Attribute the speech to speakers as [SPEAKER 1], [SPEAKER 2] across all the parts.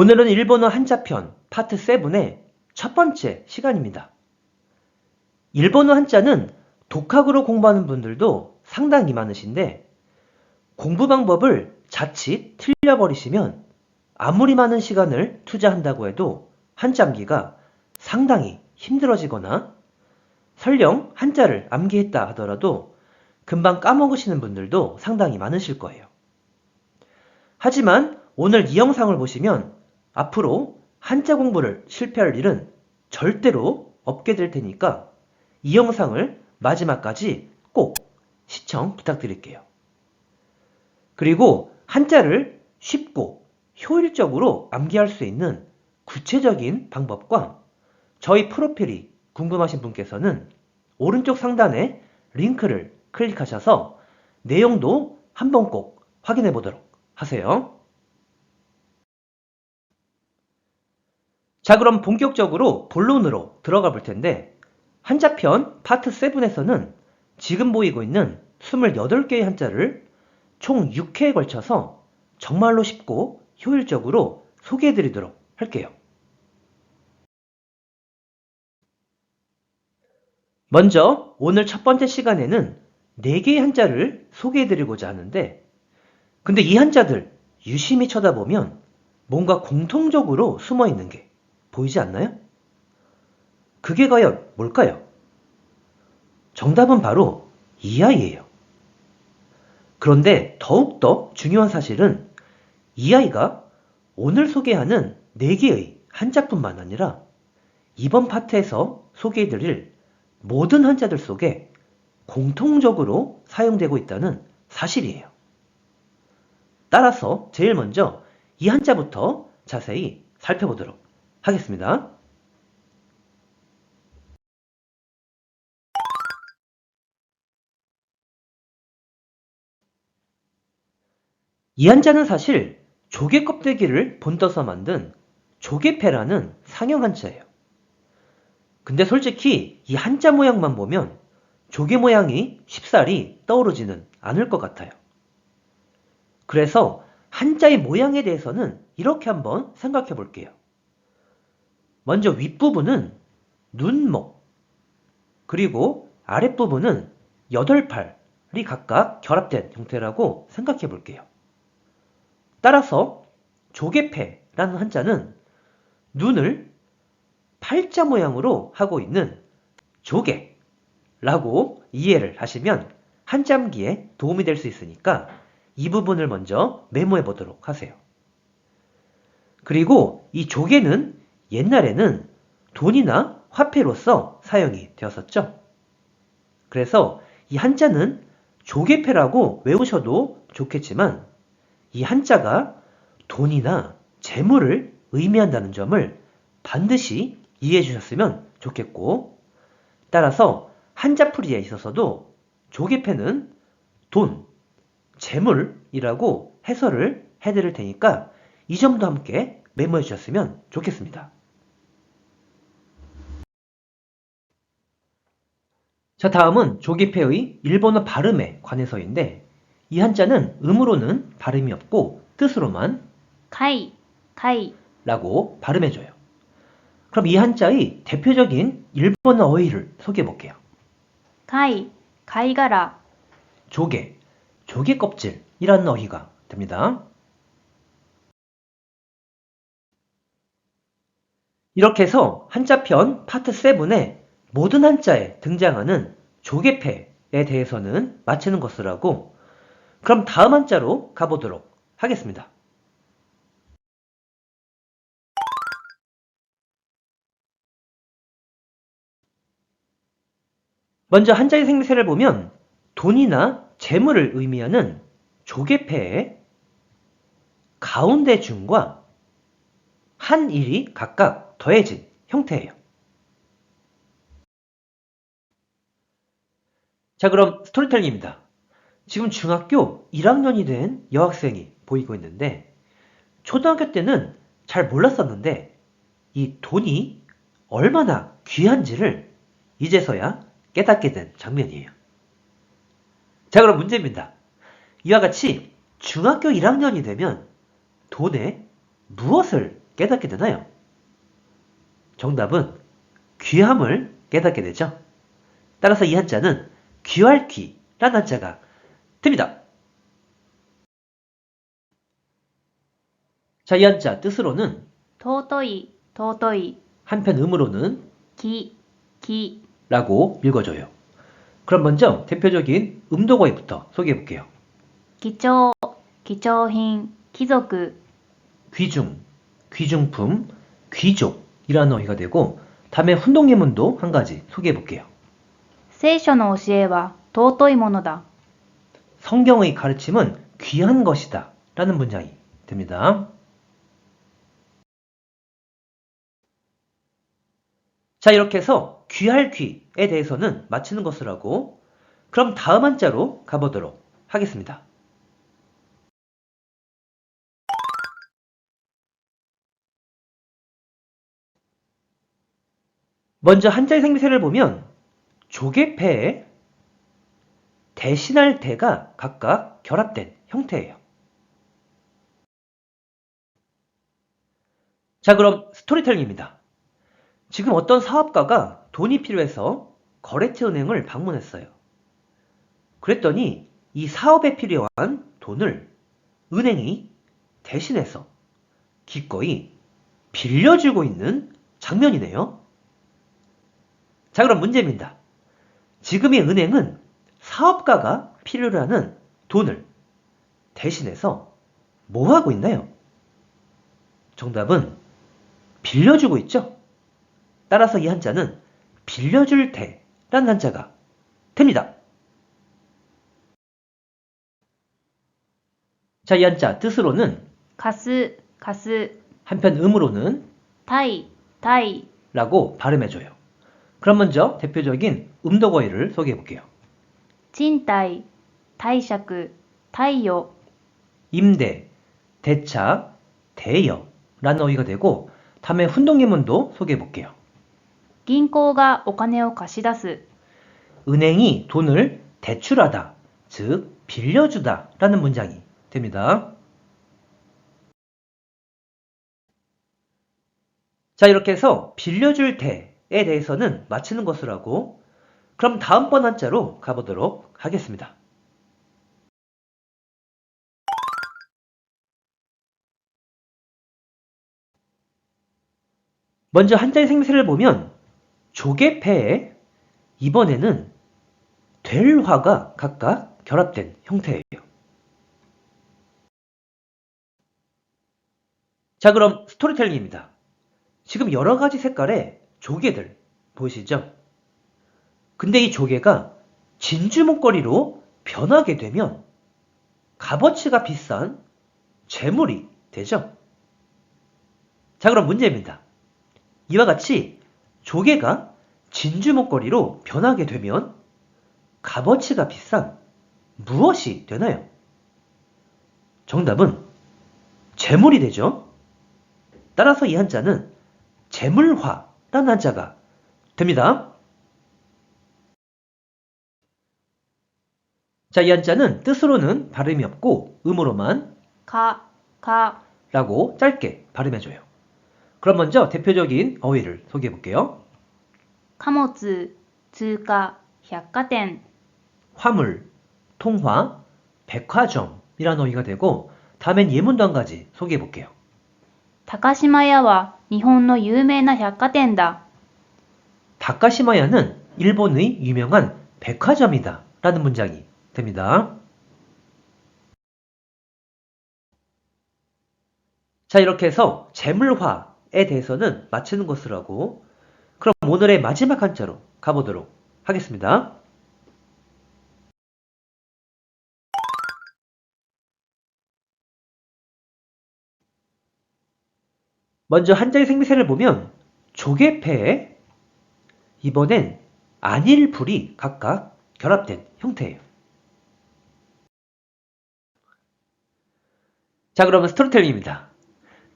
[SPEAKER 1] 오늘은 일본어 한자편 파트 7의 첫 번째 시간입니다. 일본어 한자는 독학으로 공부하는 분들도 상당히 많으신데 공부 방법을 자칫 틀려버리시면 아무리 많은 시간을 투자한다고 해도 한자암기가 상당히 힘들어지거나 설령 한자를 암기했다 하더라도 금방 까먹으시는 분들도 상당히 많으실 거예요. 하지만 오늘 이 영상을 보시면 앞으로 한자 공부를 실패할 일은 절대로 없게 될 테니까 이 영상을 마지막까지 꼭 시청 부탁드릴게요. 그리고 한자를 쉽고 효율적으로 암기할 수 있는 구체적인 방법과 저희 프로필이 궁금하신 분께서는 오른쪽 상단에 링크를 클릭하셔서 내용도 한번 꼭 확인해 보도록 하세요. 자, 그럼 본격적으로 본론으로 들어가 볼 텐데, 한자편 파트 7에서는 지금 보이고 있는 28개의 한자를 총 6회에 걸쳐서 정말로 쉽고 효율적으로 소개해 드리도록 할게요. 먼저 오늘 첫 번째 시간에는 4개의 한자를 소개해 드리고자 하는데, 근데 이 한자들 유심히 쳐다보면 뭔가 공통적으로 숨어 있는 게 보이지 않나요? 그게 과연 뭘까요? 정답은 바로 이 아이예요. 그런데 더욱더 중요한 사실은 이 아이가 오늘 소개하는 4개의 한자뿐만 아니라 이번 파트에서 소개해드릴 모든 한자들 속에 공통적으로 사용되고 있다는 사실이에요. 따라서 제일 먼저 이 한자부터 자세히 살펴보도록 하겠습니다. 이 한자는 사실 조개 껍데기를 본떠서 만든 조개패라는 상형 한자예요. 근데 솔직히 이 한자 모양만 보면 조개 모양이 쉽사리 떠오르지는 않을 것 같아요. 그래서 한자의 모양에 대해서는 이렇게 한번 생각해 볼게요. 먼저 윗부분은 눈목, 그리고 아랫부분은 여덟팔이 각각 결합된 형태라고 생각해 볼게요. 따라서 조개패라는 한자는 눈을 팔자 모양으로 하고 있는 조개라고 이해를 하시면 한자암기에 도움이 될 수 있으니까 이 부분을 먼저 메모해 보도록 하세요. 그리고 이 조개는 옛날에는 돈이나 화폐로서 사용이 되었었죠. 그래서 이 한자는 조개패라고 외우셔도 좋겠지만 이 한자가 돈이나 재물을 의미한다는 점을 반드시 이해해 주셨으면 좋겠고 따라서 한자풀이에 있어서도 조개패는 돈, 재물이라고 해설을 해드릴 테니까 이 점도 함께 메모해 주셨으면 좋겠습니다. 자, 다음은 조기패의 일본어 발음에 관해서인데 이 한자는 음으로는 발음이 없고 뜻으로만
[SPEAKER 2] 가이, 가이
[SPEAKER 1] 라고 발음해줘요. 그럼 이 한자의 대표적인 일본어 어휘를 소개해볼게요.
[SPEAKER 2] 가이, 가이가라
[SPEAKER 1] 조개, 조개 껍질이라는 어휘가 됩니다. 이렇게 해서 한자편 파트 7에 모든 한자에 등장하는 조개패에 대해서는 마치는 것을 하고 그럼 다음 한자로 가보도록 하겠습니다. 먼저 한자의 생세를 보면 돈이나 재물을 의미하는 조개패에 가운데 중과 한 일이 각각 더해진 형태예요. 자, 그럼 스토리텔링입니다. 지금 중학교 1학년이 된 여학생이 보이고 있는데 초등학교 때는 잘 몰랐었는데 이 돈이 얼마나 귀한지를 이제서야 깨닫게 된 장면이에요. 자, 그럼 문제입니다. 이와 같이 중학교 1학년이 되면 돈에 무엇을 깨닫게 되나요? 정답은 귀함을 깨닫게 되죠. 따라서 이 한자는 귀활귀란 한자가 됩니다. 자, 이 한자 뜻으로는
[SPEAKER 2] 도도이, 도도이
[SPEAKER 1] 한편 음으로는
[SPEAKER 2] 기, 기
[SPEAKER 1] 라고 읽어줘요. 그럼 먼저 대표적인 음도거의부터 소개해볼게요.
[SPEAKER 2] 기초, 기초인, 기족
[SPEAKER 1] 귀중, 귀중품, 귀족이라는 어휘가 되고 다음에 훈동예문도 한 가지 소개해볼게요.
[SPEAKER 2] 聖書の教えは尊いものだ。
[SPEAKER 1] 성경의 가르침은 귀한 것이다 라는 문장이 됩니다. 자 이렇게 해서 귀할 귀에 대해서는 마치는 것을 하고 그럼 다음 한자로 가보도록 하겠습니다. 먼저 한자의 생리세를 보면 조개패에 대신할 대가 각각 결합된 형태예요. 자, 그럼 스토리텔링입니다. 지금 어떤 사업가가 돈이 필요해서 거래처 은행을 방문했어요. 그랬더니 이 사업에 필요한 돈을 은행이 대신해서 기꺼이 빌려주고 있는 장면이네요. 자, 그럼 문제입니다. 지금의 은행은 사업가가 필요로 하는 돈을 대신해서 뭐 하고 있나요? 정답은 빌려주고 있죠. 따라서 이 한자는 빌려줄 때란 한자가 됩니다. 자, 이 한자 뜻으로는
[SPEAKER 2] 가스, 가스
[SPEAKER 1] 한편 음으로는
[SPEAKER 2] 타이, 타이
[SPEAKER 1] 라고 발음해줘요. 그럼 먼저 대표적인 음덕어의를 소개해 볼게요.
[SPEAKER 2] 진타이, 타이샥, 타이요
[SPEAKER 1] 임대, 대차, 대여 라는 어휘가 되고 다음에 훈동예문도 소개해 볼게요.
[SPEAKER 2] 긴코가 오카네오 가시다스
[SPEAKER 1] 은행이 돈을 대출하다, 즉 빌려주다 라는 문장이 됩니다. 자 이렇게 해서 빌려줄 대 대해서는 마치는 것을 하고 그럼 다음번 한자로 가보도록 하겠습니다. 먼저 한자의 생세를 보면 조개패에 이번에는 될화가 각각 결합된 형태예요. 자 그럼 스토리텔링입니다. 지금 여러 가지 색깔의 조개들 보이시죠? 근데 이 조개가 진주 목걸이로 변하게 되면 값어치가 비싼 재물이 되죠? 자 그럼 문제입니다. 이와 같이 조개가 진주 목걸이로 변하게 되면 값어치가 비싼 무엇이 되나요? 정답은 재물이 되죠. 따라서 이 한자는 재물화 라는 한자가 됩니다. 자, 이 한자는 뜻으로는 발음이 없고 음으로만
[SPEAKER 2] 가, 가
[SPEAKER 1] 라고 짧게 발음해줘요. 그럼 먼저 대표적인 어휘를 소개해 볼게요.
[SPEAKER 2] 카모츠, 즈가, 백화점
[SPEAKER 1] 화물, 통화, 백화점이라는 어휘가 되고 다음엔 예문도 한 가지 소개해 볼게요.
[SPEAKER 2] 高島屋は日本の有名な百貨店だ。
[SPEAKER 1] 다카시마야는 일본의 유명한 백화점이다 라는 문장이 됩니다. 자 이렇게 해서 재물화에 대해서는 마치는 것을 하고 그럼 오늘의 마지막 한자로 가보도록 하겠습니다. 먼저 한자의 생리세를 보면 조개패에 이번엔 안일 불이 각각 결합된 형태예요. 자, 그러면 스토리텔링입니다.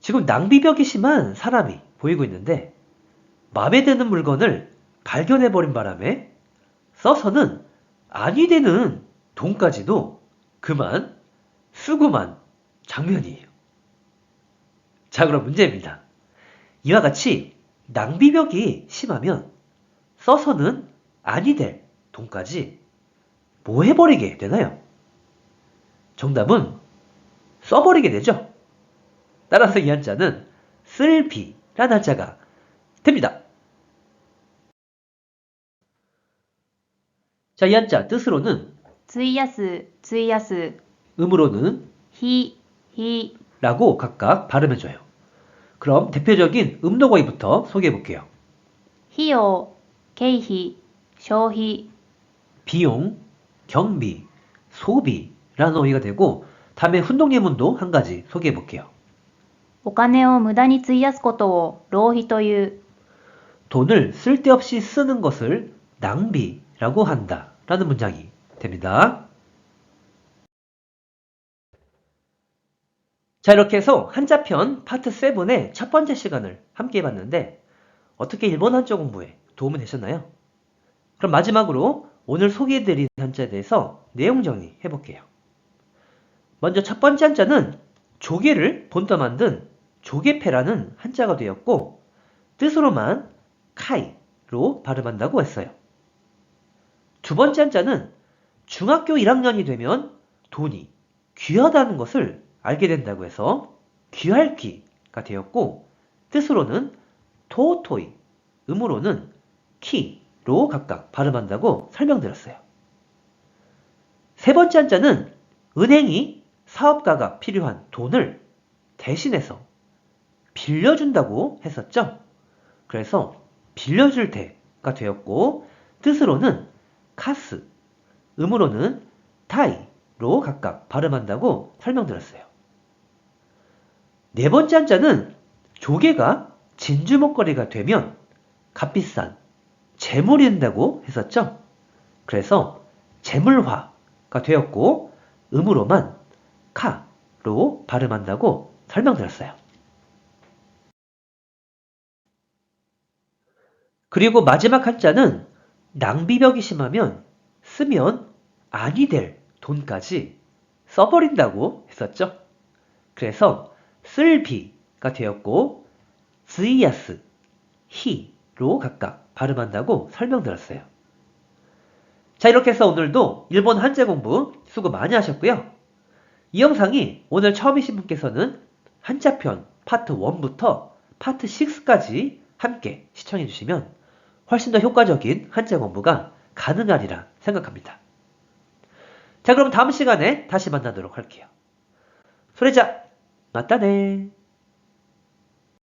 [SPEAKER 1] 지금 낭비벽이 심한 사람이 보이고 있는데 마음에 드는 물건을 발견해버린 바람에 써서는 아니 되는 돈까지도 그만 쓰고만 장면이에요. 자, 그럼 문제입니다. 이와 같이 낭비벽이 심하면 써서는 아니 될 돈까지 뭐 해버리게 되나요? 정답은 써버리게 되죠. 따라서 이 한자는 쓸비라는 한자가 됩니다. 자, 이 한자 뜻으로는
[SPEAKER 2] 쓰이야스, 쓰이야스
[SPEAKER 1] 음으로는
[SPEAKER 2] 히, 히
[SPEAKER 1] 라고 각각 발음해줘요. 그럼 대표적인 음도거이부터 소개해 볼게요.
[SPEAKER 2] 費用、経費、消費、
[SPEAKER 1] 비용, 경비, 소비라는 어휘가 되고 다음에 훈독예문도 한 가지 소개해 볼게요.
[SPEAKER 2] お金を無駄に費やすことを浪費という。
[SPEAKER 1] 돈을 쓸데없이 쓰는 것을 낭비라고 한다 라는 문장이 됩니다. 자 이렇게 해서 한자편 파트 7의 첫 번째 시간을 함께 해봤는데 어떻게 일본 한자 공부에 도움이 되셨나요? 그럼 마지막으로 오늘 소개해드린 한자에 대해서 내용 정리 해볼게요. 먼저 첫 번째 한자는 조개를 본떠 만든 조개패라는 한자가 되었고 뜻으로만 카이로 발음한다고 했어요. 두 번째 한자는 중학교 1학년이 되면 돈이 귀하다는 것을 알게 된다고 해서 귀할귀가 되었고 뜻으로는 토토이, 음으로는 키로 각각 발음한다고 설명드렸어요. 세 번째 한자는 은행이 사업가가 필요한 돈을 대신해서 빌려준다고 했었죠. 그래서 빌려줄 때가 되었고 뜻으로는 카스, 음으로는 타이로 각각 발음한다고 설명드렸어요. 네 번째 한자는 조개가 진주 먹거리가 되면 값비싼 재물이 된다고 했었죠. 그래서 재물화가 되었고 음으로만 카로 발음한다고 설명드렸어요. 그리고 마지막 한자는 낭비벽이 심하면 쓰면 아니 될 돈까지 써버린다고 했었죠. 그래서 쓸비가 되었고 즈이야스, 히로 각각 발음한다고 설명드렸어요. 자 이렇게 해서 오늘도 일본 한자 공부 수고 많이 하셨고요. 이 영상이 오늘 처음이신 분께서는 한자편 파트 1부터 파트 6까지 함께 시청해 주시면 훨씬 더 효과적인 한자 공부가 가능하리라 생각합니다. 자, 그럼 다음 시간에 다시 만나도록 할게요. 소리자, 맞다네.